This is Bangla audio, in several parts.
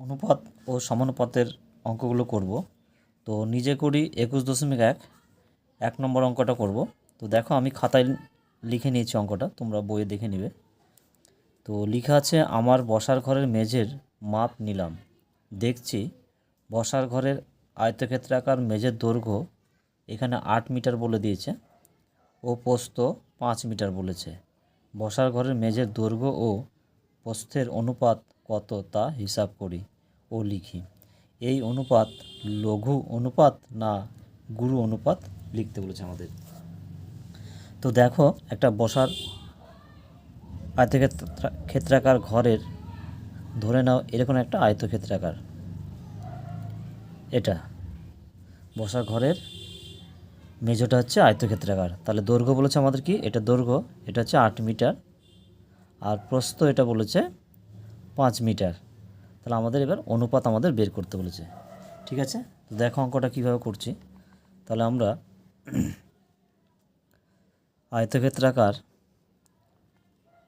অনুপাত ও সমানুপাতের অঙ্কগুলো করব। তো নিজে করি একুশ দশমিক এক এক নম্বর অঙ্কটা করব। তো দেখো আমি খাতায় লিখে নিয়েছি অঙ্কটা, তোমরা বইয়ে দেখে নেবে। তো লেখা আছে, আমার বসার ঘরের মেঝের মাপ নিলাম। দেখছি বসার ঘরের আয়তক্ষেত্রাকার মেঝের দৈর্ঘ্য এখানে আট মিটার বলে দিয়েছে ও প্রস্থ পাঁচ মিটার বলেছে। বসার ঘরের মেঝের দৈর্ঘ্য ও প্রস্থের অনুপাত কত তা হিসাব করি। ও লিখি। এই অনুপাত লঘু অনুপাত না গুরু অনুপাত লিখতে বলেছে আমাদের। তো দেখো, একটা বসার আয়তক্ষেত্রা, ক্ষেত্রাকার ঘরের ধরে নাও এরকম একটা আয়তক্ষেত্রাকার। এটা বসার ঘরের মেঝোটা হচ্ছে আয়তক্ষেত্রাকার। তাহলে দৈর্ঘ্য বলেছে আমাদের কি? এটা দৈর্ঘ্য, এটা হচ্ছে আট মিটার। আর প্রস্থ এটা বলেছে পাঁচ মিটার। তাহলে আমাদের এবার অনুপাত আমাদের বের করতে বলেছে। ঠিক আছে? তো দেখো অঙ্কটা কীভাবে করছি। তাহলে আমরা আয়তক্ষেত্রাকার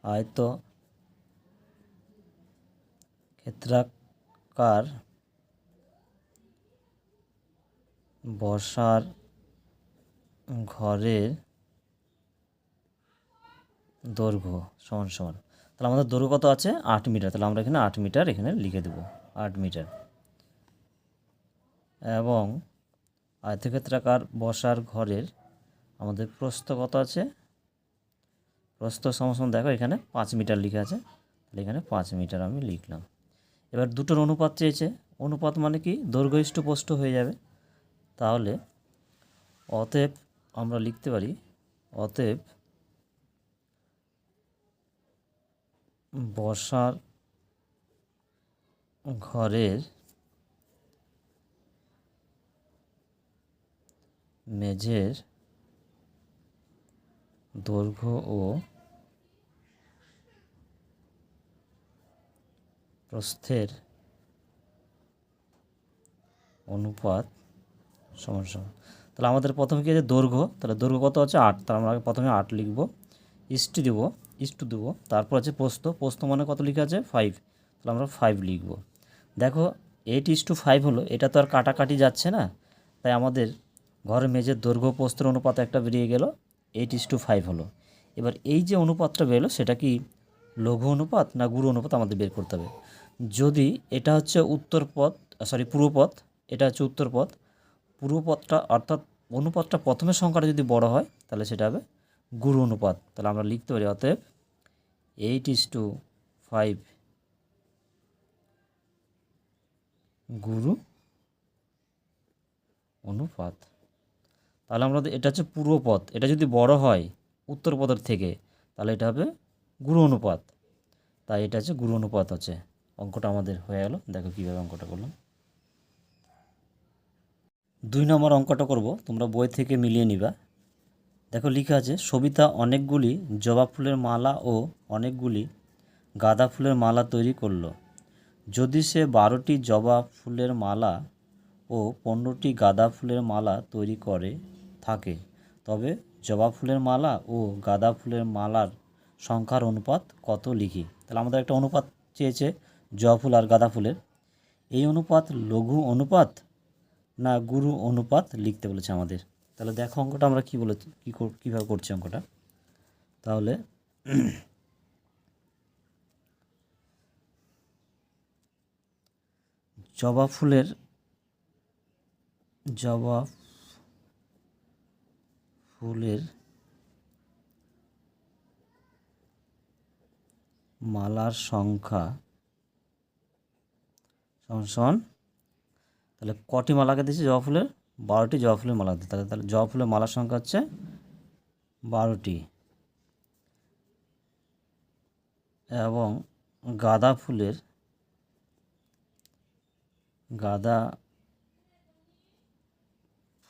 আয়ত ক্ষেত্রাকার বসার ঘরের দৈর্ঘ্য সমান সমান। তাহলে আমাদের দৈর্ঘ্য কত আছে? আট মিটার। তাহলে আমরা এখানে আট মিটার এখানে লিখে দেব। আট মিটার। এবং আয়তক্ষেত্রাকার বসার ঘরের আমাদের প্রস্থ কত আছে? প্রস্থ সমান দেখো, এখানে পাঁচ মিটার লিখে আছে। তাহলে এখানে পাঁচ মিটার আমি লিখলাম। এবার দুটোর অনুপাত চেয়েছে। অনুপাত মানে কি? দৈর্ঘ্য ইষ্ট পোষ্ট হয়ে যাবে। তাহলে অতএব আমরা লিখতে পারি, অতএব বসার ঘরের মেঝের দৈর্ঘ্য ও প্রস্থের অনুপাত সমান সমান। তাহলে আমাদের প্রথমে কী আছে? দৈর্ঘ্য। তাহলে দৈর্ঘ্য কত আছে আট। তাহলে আমরা প্রথমে আট লিখব। ইস্টু দেব। ইস্টু দেবো। তারপর আছে পোস্ত পোস্ত মানে কত লিখে আছে? ফাইভ তাহলে আমরা ফাইভ লিখব। দেখো এইট ইস টু ফাইভ হলো। এটা তো আর কাটাকাটি যাচ্ছে না। তাই আমাদের ঘরের মেঝের দৈর্ঘ্য পোস্তর অনুপাত একটা বেরিয়ে গেল। এইট ইস টু ফাইভ হলো। এবার এই যে অনুপাতটা বেরোলো, সেটা কি লঘু অনুপাত না গুরু অনুপাত আমাদের বের করতে হবে? যদি এটা হচ্ছে উত্তর পথ সরি পূর্ব পথ এটা হচ্ছে উত্তর পথ পূর্ব অর্থাৎ অনুপাতটা প্রথমের সংখ্যাটা যদি বড় হয়, তাহলে সেটা হবে গুরু অনুপাত। তাহলে আমরা লিখতে পারি, অতএব এইট ইস টু ফাইভ। গুরু অনুপাত। তাহলে আমরা এটা হচ্ছে পূর্ব পথ এটা যদি বড় হয় উত্তর পথের থেকে, তাহলে এটা হবে গুরু অনুপাত। তাই এটা হচ্ছে গুরু অনুপাত আছে অঙ্কটা আমাদের হয়ে গেল। দেখো কীভাবে অঙ্কটা করলাম। দুই নম্বর অঙ্কটা করব। তোমরা বই থেকে মিলিয়ে নিবা। দেখো লেখা আছে, সবিতা অনেকগুলি জবা ফুলের মালা ও অনেকগুলি গাঁদা ফুলের মালা তৈরি করল। যদি সে বারোটি জবা ফুলের মালা ও পনেরোটি গাঁদা ফুলের মালা তৈরি করে, থাকে, তবে জবা ফুলের মালা ও গাঁদা ফুলের মালার সংখ্যার অনুপাত কত লিখি? তাহলে আমাদের একটা অনুপাত চেয়েছে, জবা ফুল আর গাঁদা ফুলের। এই অনুপাত লঘু অনুপাত না গুরু অনুপাত লিখতে বলেছে আমাদের। তাহলে দেখো অঙ্কটা আমরা কী বলে, কী কীভাবে করছি অঙ্কটা? তাহলে জবা ফুলের জবা ফুলের মালার সংখ্যা সমান তাহলে কটি মালাকে দিয়েছে জবা ফুলের? বারোটি জবা ফুলের মালা দিতে তাহলে তাহলে জবা ফুলের মালার সংখ্যা হচ্ছে বারোটি। এবং গাঁদা ফুলের গাঁদা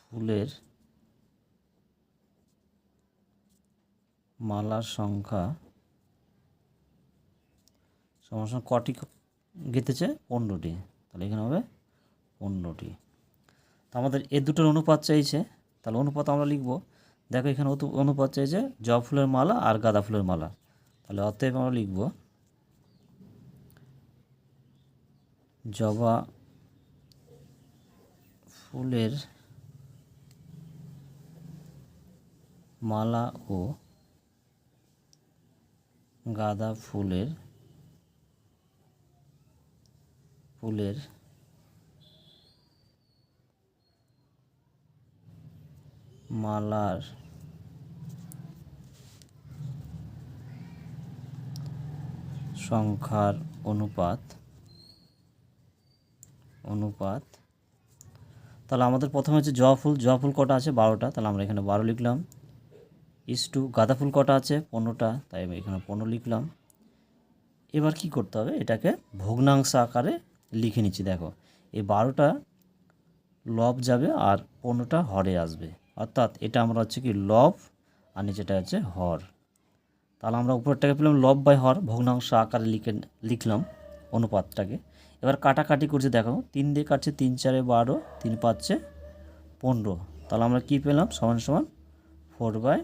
ফুলের মালার সংখ্যা সমস্যা কটি গেতেছে পনেরোটি। তাহলে এখানে হবে পনেরোটি। তো আমাদের এ দুটোর অনুপাত চাইছে, তাহলে অনুপাত আমরা লিখব, দেখো এখানে অনুপাত চাইছে জবা ফুলের মালা আর গাঁদা ফুলের মালা। তাহলে অতএব আমরা লিখব জবা ফুলের মালা ও গাঁদা ফুলের ফুলের মালার। সংখ্যার অনুপাত। অনুপাত। তাহলে আমাদের প্রথমে হচ্ছে জবা ফুল। জবা ফুল কটা আছে? বারোটা। তাহলে আমরা এখানে বারো লিখলাম। ইস টু গাঁদা ফুল কটা আছে? পনেরোটা। তাই আমি এখানে পনেরো লিখলাম। এবার কি করতে হবে? এটাকে ভগ্নাংশ আকারে লিখে নিচ্ছি। দেখো, এই বারোটা লব যাবে আর পনেরোটা হরে আসবে। অর্থাৎ এটা আমরা হচ্ছে কি লব আর নিচেটা হচ্ছে হর। তাহলে আমরা উপরটাকে পেলাম লব বাই হর, ভগ্নাংশ আকারে লিখে লিখলাম অনুপাতটাকে। এবার কাটাকাটি করছে, দেখো, তিন দিয়ে কাটছে তিন চারে বারো, তিন পাচ্ছে পনেরো। তাহলে আমরা কি পেলাম? সমান সমান ফোর বাই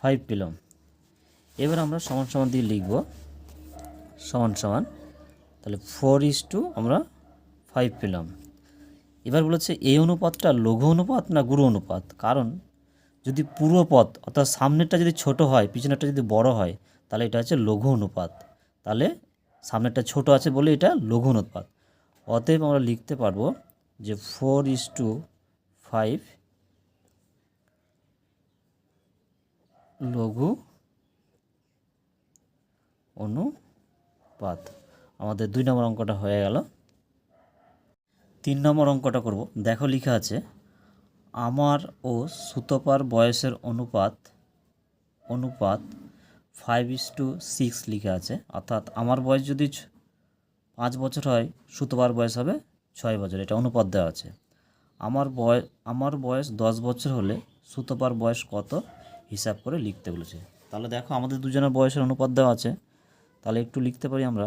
ফাইভ পেলাম। এবার আমরা সমান সমান দিয়ে লিখব। সমান সমান, তাহলে ফোর ইস টু আমরা ফাইভ পেলাম। এবার বলেছে এই অনুপাতটা লঘু অনুপাত না গুরু অনুপাত? কারণ যদি পুরো পথ, অর্থাৎ সামনেরটা যদি ছোট হয়, পিছনেরটা যদি বড় হয়, তাহলে এটা হচ্ছে লঘু অনুপাত। তাহলে সামনেরটা ছোট আছে বলে এটা লঘু অনুপাত। অতএব আমরা লিখতে পারব যে ফোর ইস টু ফাইভ লঘু অনুপাত। আমাদের দুই নম্বর অঙ্কটা হয়ে গেল। তিন নম্বর অঙ্কটা করব। দেখো লেখা আছে, আমার ও সুতপার বয়সের অনুপাত অনুপাত ফাইভ ইস টু সিক্স লিখা আছে। অর্থাৎ আমার বয়স যদি পাঁচ বছর হয়, সুতপার বয়স হবে ছয় বছর, এটা অনুপাত দেওয়া আছে। আমার বয়স আমার বয়স দশ বছর হলে সুতপার বয়স কত হিসাব করে লিখতে বলেছে। তাহলে দেখো আমাদের দুজনের বয়সের অনুপাত দেওয়া আছে। তাহলে একটু লিখতে পারি আমরা।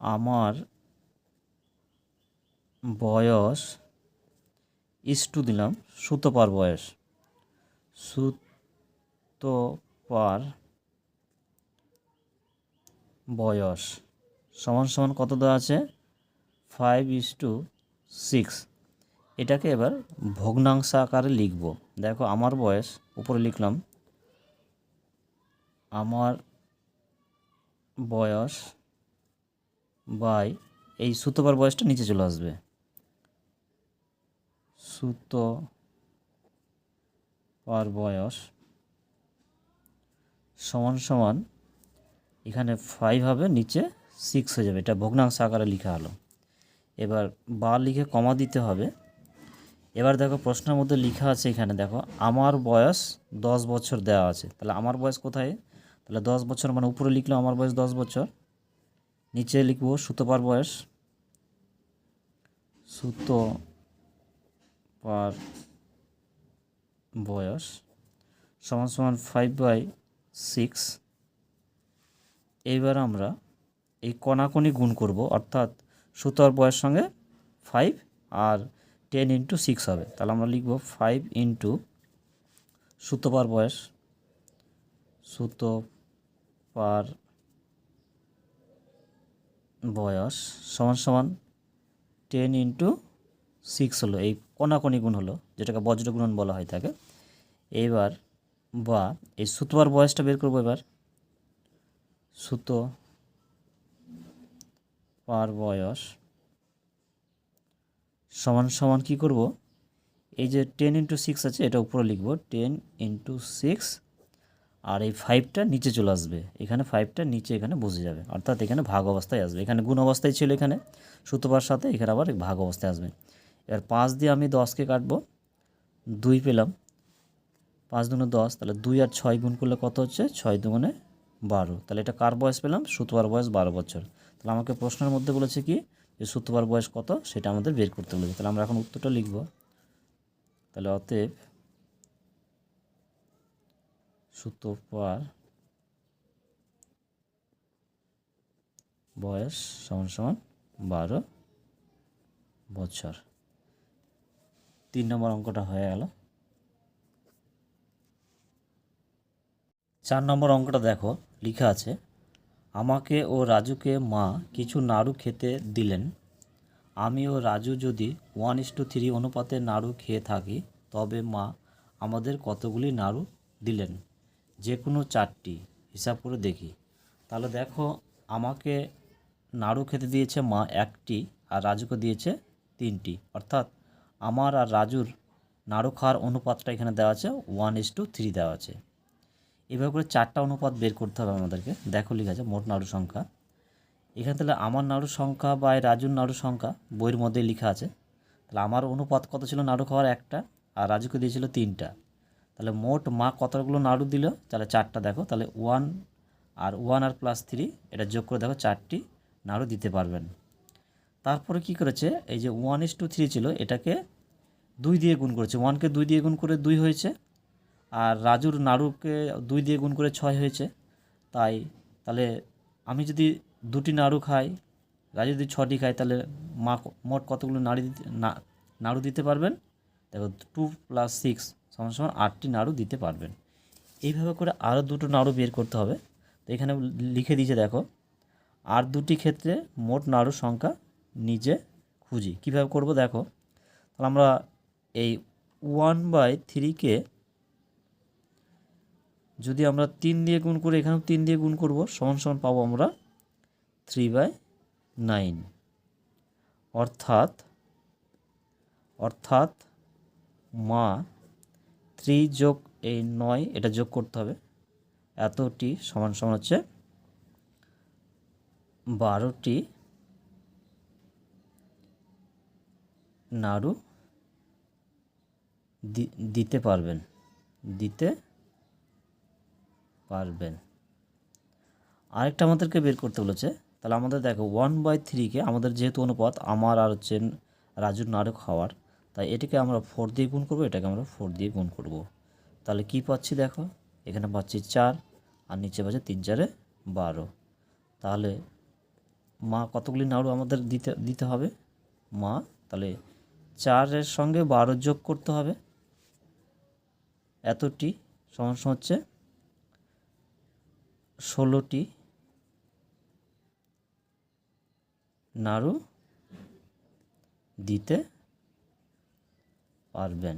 আমার বয়স ইস টু দিলাম সুতপার বয়স। সুতপার বয়স। সমান সমান কত দেওয়া আছে? ফাইভ ইস টু সিক্স এটাকে এবার ভগ্নাংশ আকারে লিখব। দেখো, আমার বয়স, উপরে লিখলাম। আমার বয়স বাই এই সুতোবার বয়সটা নিচে চলে আসবে। সুতো পার বয়স সমান সমান এখানে ফাইভ হবে, নিচে সিক্স হয়ে যাবে। এটা ভগ্নাংশ আকারে লেখা হলো। এবার বা লিখে কমা দিতে হবে। এবার দেখো প্রশ্নের মধ্যে লেখা আছে এখানে, দেখো, আমার বয়স দশ বছর দেওয়া আছে। তাহলে আমার বয়স কোথায়? তাহলে দশ বছর মানে উপরে লিখলাম আমার বয়স দশ বছর, নিচে লিখব সুতোপার বয়স সুতো পার বয়স সমান সমান ফাইভ বাই সিক্স এইবার আমরা এই কণাকণি গুণ করব, অর্থাৎ সুতোর বয়স সঙ্গে ফাইভ আর টেন ইন্টু সিক্স হবে। তাহলে আমরা লিখব ফাইভ ইন্টু সুতো পার বয়স। সুতো পার বয়স সমান সমান টেন ইন্টু সিক্স হলো। এই কণাকণি গুণ হলো, যেটাকে বজ্রগুণন বলা হয় থাকে এইবার বা এই সুতোয়ার বয়সটা বের করব এবার। সুতো পার বয়স সমান সমান কি করব? এই যে টেন ইন্টু সিক্স আছে, এটা উপরে লিখব টেন ইন্টু সিক্স আর এই ফাইভটা নিচে চলে আসবে। এখানে ফাইভটা নিচে এখানে বসে যাবে, অর্থাৎ এখানে ভাগ অবস্থায় আসবে। এখানে গুণ অবস্থায় ছিল এখানে সুতোবার সাথে এখানে আবার ভাগ অবস্থায় আসবে। এবার পাঁচ দিয়ে আমি দশকে কাটবো, দুই পেলাম। পাঁচ দুগুণে দশ, তাহলে দুই আর ছয় গুণ করলে কত হচ্ছে? ছয় দুগুণে বারো। তাহলে এটা কার বয়স পেলাম? সুতোবার বয়স বারো বছর। তাহলে আমাকে প্রশ্নের মধ্যে বলেছে কি? যে সুতোবার বয়স কত? সেটা আমাদের বের করতে বলেছে। তাহলে আমরা এখন উত্তরটা লিখব। তাহলে অতএব সুতোপার বয়স সমান সমান বারো বছর। তিন নম্বর অঙ্কটা হয়ে গেল। চার নম্বর অঙ্কটা দেখো, লেখা আছে, আমাকে ও রাজুকে মা কিছু নাড়ু খেতে দিলেন। আমি ও রাজু যদি ওয়ান ইস টু থ্রি অনুপাতে নাড়ু খেয়ে থাকি, তবে মা আমাদের কতগুলি নাড়ু দিলেন? যে কোনো চারটি। হিসাব করে দেখি। তাহলে দেখো, আমাকে নাড়ু খেতে দিয়েছে মা একটি, আর রাজুকে দিয়েছে তিনটি। অর্থাৎ আমার আর রাজুর নাড়ু খাওয়ার অনুপাতটা এখানে দেওয়া আছে ওয়ান ইস টু থ্রি দেওয়া আছে। এভাবে করে চারটা অনুপাত বের করতে হবে আমাদেরকে। দেখো লিখা আছে, মোট নাড়ু সংখ্যা। এখানে তাহলে আমার নাড়ু সংখ্যা বা রাজুর নাড়ু সংখ্যা, বইয়ের মধ্যে লেখা আছে। তাহলে আমার অনুপাত কত ছিল নাড়ু খাওয়ার একটা, আর রাজুকে দিয়েছিল তিনটা। তাহলে মোট মা কতগুলো নাড়ু দিল? তাহলে চারটা দেখো, তাহলে ওয়ান আর ওয়ান আর প্লাস থ্রি এটা যোগ করে দেখো, চারটি নাড়ু দিতে পারবেন। তারপরে কি করেছে, এই যে ওয়ান ইস টু থ্রি ছিল, এটাকে দুই দিয়ে গুণ করেছে। ওয়ানকে দুই দিয়ে গুণ করে দুই হয়েছে আর রাজুর নাড়ুকে দুই দিয়ে গুণ করে ছয় হয়েছে। তাই তাহলে আমি যদি দুটি নাড়ু খাই, রাজু যদি ছটি খাই তাহলে মা মোট কতগুলো নাড়ু দিতে নাড়ু দিতে পারবেন? দেখো টু প্লাস সিক্স সমান সমান আটটি নাড়ু দিতে পারবেন। এইভাবে করে আরও দুটো নাড়ু বের করতে হবে। তো এখানে লিখে দিয়েছে, দেখো, আর দুটি ক্ষেত্রে মোট নাড়ুর সংখ্যা নিজে খুঁজি। কীভাবে করব, দেখো, তাহলে আমরা এই ওয়ান বাই থ্রিকে যদি আমরা তিন দিয়ে গুণ করে, এখানেও তিন দিয়ে গুণ করব, সমান সমান পাবো আমরা থ্রি বাই নাইন অর্থাৎ অর্থাৎ মা থ্রি যোগ এই নয়, এটা যোগ করতে হবে। এতটি সমান সমান হচ্ছে বারোটি নাড়ু দিতে পারবেন। দিতে পারবেন। আরেকটা আমাদেরকে বের করতে বলেছে, তাহলে আমাদের দেখো ওয়ান বাই থ্রিকে আমাদের যেহেতু অনুপাত, আমার আর হচ্ছে রাজুর নাড়ু হওয়ার, তাই এটাকে আমরা ফোর দিয়ে গুণ করব, এটাকে আমরা ফোর দিয়ে গুণ করব। তাহলে কি পাচ্ছি দেখো? এখানে পাচ্ছি চার, আর নিচে পাচ্ছে তিন, চারে বারো। তাহলে মা কতগুলি নাড়ু আমাদের দিতে দিতে হবে? মা, তাহলে চারের সঙ্গে বারো যোগ করতে হবে। এতটি সমস্যা হচ্ছে। ষোলোটি নাড়ু দিতে পারবেন।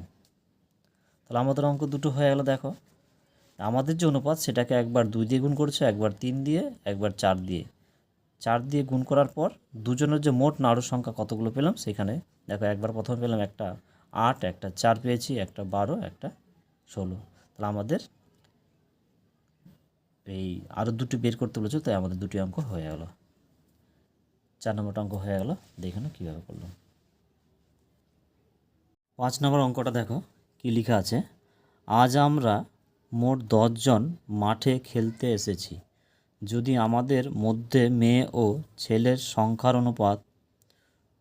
তাহলে আমাদের অঙ্ক দুটো হয়ে গেল, দেখো। আমাদের যে অনুপাত, সেটাকে একবার দুই দিয়ে গুণ করেছে, একবার তিন দিয়ে, একবার চার দিয়ে। চার দিয়ে গুণ করার পর দুজনের যে মোট নাড়ুর সংখ্যা কতগুলো পেলাম, সেখানে দেখো একবার প্রথমে পেলাম একটা আট, একটা চার পেয়েছি, একটা বারো, একটা ষোলো। তাহলে আমাদের এই আরও দুটি বের করতে বলেছে, তাই আমাদের দুটি অঙ্ক হয়ে গেল। চার নম্বরটা অঙ্ক হয়ে গেল, দেখে না কীভাবে করলাম। পাঁচ নম্বর অঙ্কটা দেখো, কি লেখা আছে? আজ আমরা মোট দশজন মাঠে খেলতে এসেছি। যদি আমাদের মধ্যে মেয়ে ও ছেলের সংখ্যার অনুপাত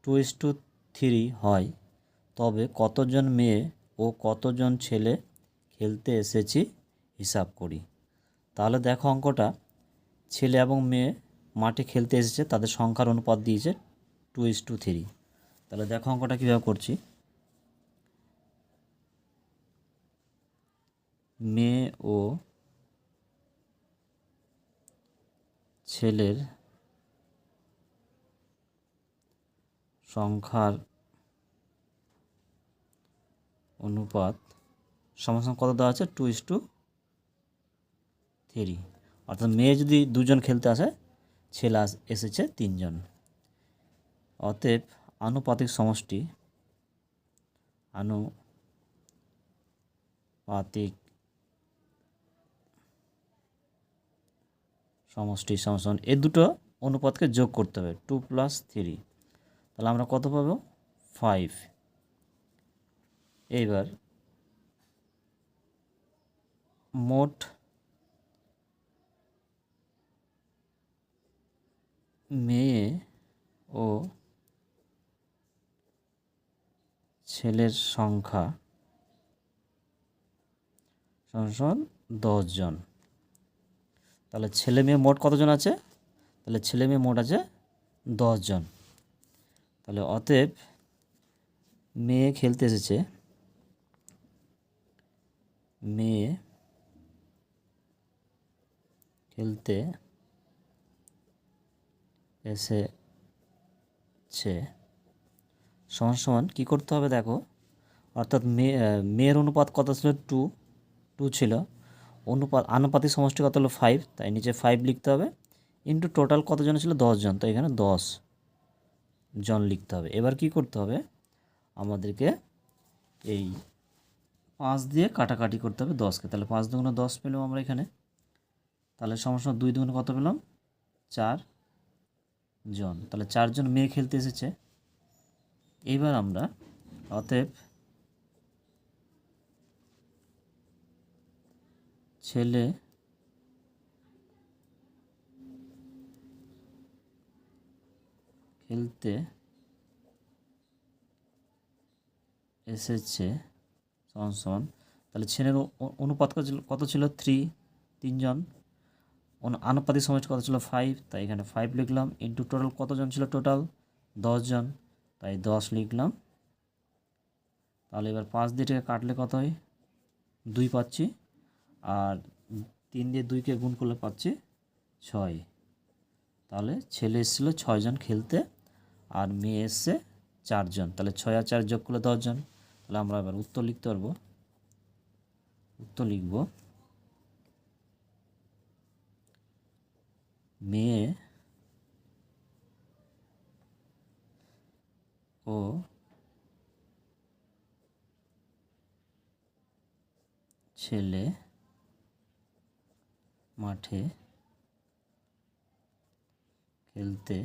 টু ইস টু থ্রি হয়, তবে কতজন মেয়ে ও কতজন ছেলে খেলতে এসেছি, হিসাব করি। তাহলে দেখো অঙ্কটা। ছেলে এবং মেয়ে মাঠে খেলতে এসেছে, তাদের সংখ্যার অনুপাত দিয়েছে টু ইস টু থ্রি তাহলে দেখো অঙ্কটা কীভাবে করছি। মেয়ে ও ছেলের সংখ্যার অনুপাত সমান কত দেওয়া আছে? টু ইস টু থ্রি অর্থাৎ মেয়ে যদি দুজন খেলতে আসে ছেলে এসেছে তিনজন। অতএব আনুপাতিক সমষ্টি আনুপাতিক সমষ্টি সমান এ দুটো অনুপাতকে যোগ করতে হবে টু প্লাস থ্রি তাহলে আমরা কত পাবো? ফাইভ এইবার মোট মেয়ে ও ছেলের সংখ্যা সমান দশজন তাহলে ছেলে মেয়ে মোট কতজন আছে? তাহলে ছেলে মেয়ে মোট আছে দশজন তাহলে অতএব মেয়ে খেলতে এসেছে। মেয়ে খেলতে এসেছে। সমান সমান কী করতে হবে দেখো? অর্থাৎ মেয়ে মেয়ের অনুপাত কত ছিল? টু টু ছিল। অনুপাত, আনুপাতিক সমষ্টি কত হলো? ফাইভ তাই নিচে ফাইভ লিখতে হবে। ইন্টু টোটাল কতজন ছিল? জন। তো এখানে দশ জন লিখতে হবে। এবার কি করতে হবে? আমাদেরকে এই পাঁচ দিয়ে কাটাকাটি করতে হবে দশকে। তাহলে পাঁচ দুগুণে দশ পেলাম আমরা এখানে। তাহলে সমস্যা দুই দুগুণে কত পেলাম? চার জন। তাহলে চারজন মেয়ে খেলতে এসেছে। এইবার আমরা অতএব ছেলে খেলতে এসেছে সমান সমান। তাহলে ছেলের অনুপাত কত ছিল- থ্রি তিনজন। আনুপাতিক সমষ্টি কত ছিল? ফাইভ তাই এখানে ফাইভ লিখলাম। ইন্টু টোটাল কতজন ছিল টোটাল জন তাই দশ লিখলাম। তাহলে এবার পাঁচ দিয়ে থেকে কাটলে কত হয়? দুই পাচ্ছি। আর তিন দিয়ে দুইকে গুণ করলে পাচ্ছি ছয়। তাহলে ছেলে এসেছিল ছয়জন খেলতে, আর মেয়ে এসছে চারজন। তাহলে ছয় আর চার যোগ করলে দশজন। তাহলে আমরা এবার উত্তর লিখতে পারব। উত্তর লিখব। মেয়ে ও ছেলে মাঠে খেলতে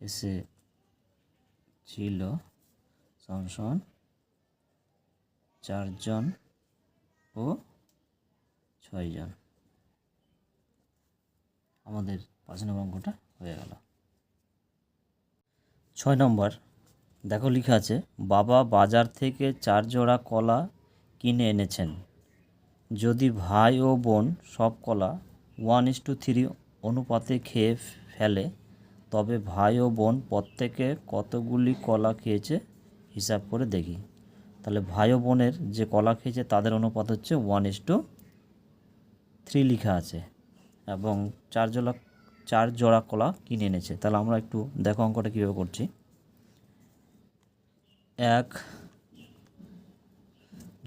এসে ছিল সমান চারজন ও ছয়জন। আমাদের পাঁচ নম্বর অঙ্কটা হয়ে গেল। ছয় নম্বর, দেখো লেখা আছে, বাবা বাজার থেকে চার জোড়া কলা কিনে এনেছেন। যদি ভাই ও বোন সব কলা ওয়ান ইস টু থ্রি অনুপাতে খেয়ে ফেলে, তবে ভাই ও বোন প্রত্যেকে কতগুলি কলা খেয়েছে হিসাব করে দেখি। তাহলে ভাই ও বোনের যে কলা খেয়েছে তাদের অনুপাত হচ্ছে ওয়ান ইস টু থ্রি লেখা আছে। এবং চার জোড়া চার জোড়া কলা কিনে এনেছে। তাহলে আমরা একটু দেখো অঙ্কটা কীভাবে করছি। এক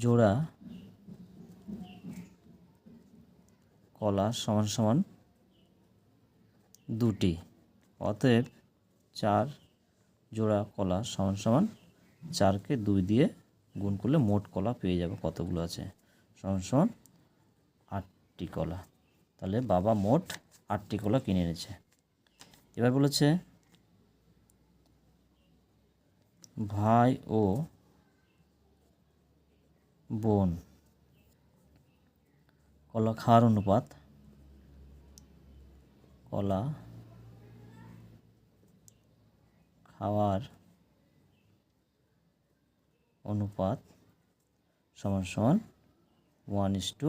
জোড়া কলা সমান সমান দুটি, অতএব চার জোড়া কলা সমান সমান চারকে দুই দিয়ে গুণ করলে মোট কলা পেয়ে যাবে কতগুলো আছে? সমান সমান আটটি কলা। তাহলে বাবা মোট আটটি কলা কিনে এনেছে। এবার বলেছে, ভাই ও বোন, কলা খাওয়ার অনুপাত, কলা খাওয়ার অনুপাত সমান সমান ওয়ান ইস টু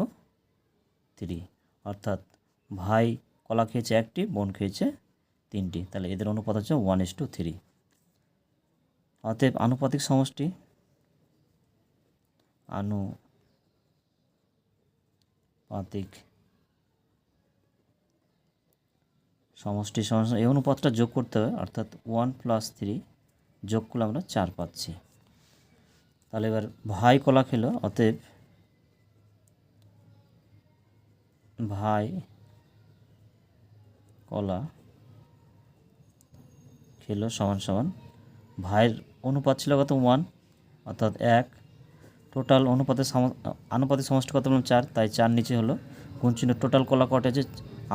থ্রি অর্থাৎ ভাই কলা খেয়েছে একটি, বোন খেয়েছে তিনটি। তাহলে এদের অনুপাত হচ্ছে ওয়ান ইস টু থ্রি অতএব আনুপাতিক সমষ্টি আনুপাতিক সমষ্টি সমষ্টি এই অনুপাতটা যোগ করতে হবে, অর্থাৎ ওয়ান প্লাস থ্রি যোগ করলে আমরা চার পাচ্ছি। তাহলে এবার ভাই কলা খেলো, অতএব ভাই, কলা খেলো সমান সমান। ভাইয়ের অনুপাত ছিল কত? ওয়ান অর্থাৎ এক। টোটাল অনুপাতের সম আনুপাতিক সমষ্টি কত বললাম চার। তাই চার নিচে হলো। গুণ চিহ্ন টোটাল কলা কটা আছে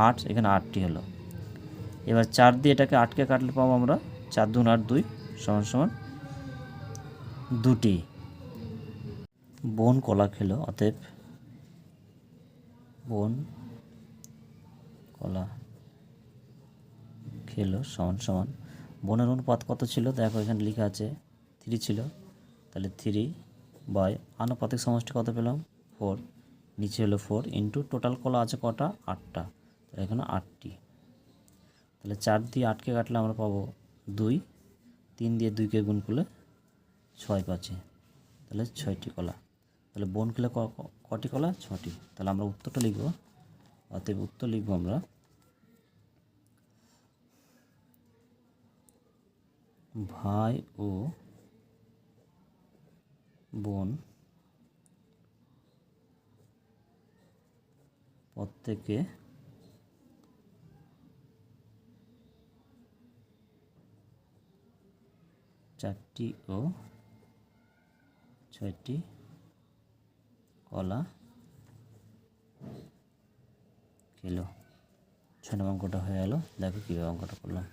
আট। এখানে আটটি হলো। এবার চার দিয়ে এটাকে আটকে কাটলে পাবো আমরা চার দুন আট দুই সমান সমান দুটি। বোন কলা খেলো, অতএব বোন, কলা খেলো, সমান সমান। বোনের অনুপাত কত ছিল? দেখো, এখানে লেখা আছে থ্রি ছিল। তাহলে থ্রি বাই আনুপাতিক সমষ্টি কত পেলাম? ফোর নিচে হলো ফোর ইন্টু টোটাল কলা আছে কটা? আটটা। তাহলে এখানে আটটি। তাহলে চার দিয়ে আটকে কাটলে আমরা পাবো দুই। তিন দিয়ে দুইকে গুণ করলে ছয় পাচ্ছি। তাহলে ছয়টি কলা। তাহলে বোন খেলে কটি কলা? ছটি। তাহলে আমরা উত্তরটা লিখব। অতএব উত্তর লিখব আমরা ভাই ও বোন প্রত্যেকে চারটি ও ছয়টি কলা খেলো ছয় নম্বর অঙ্কটা হয়ে গেল দেখো কীভাবে অঙ্কটা করলাম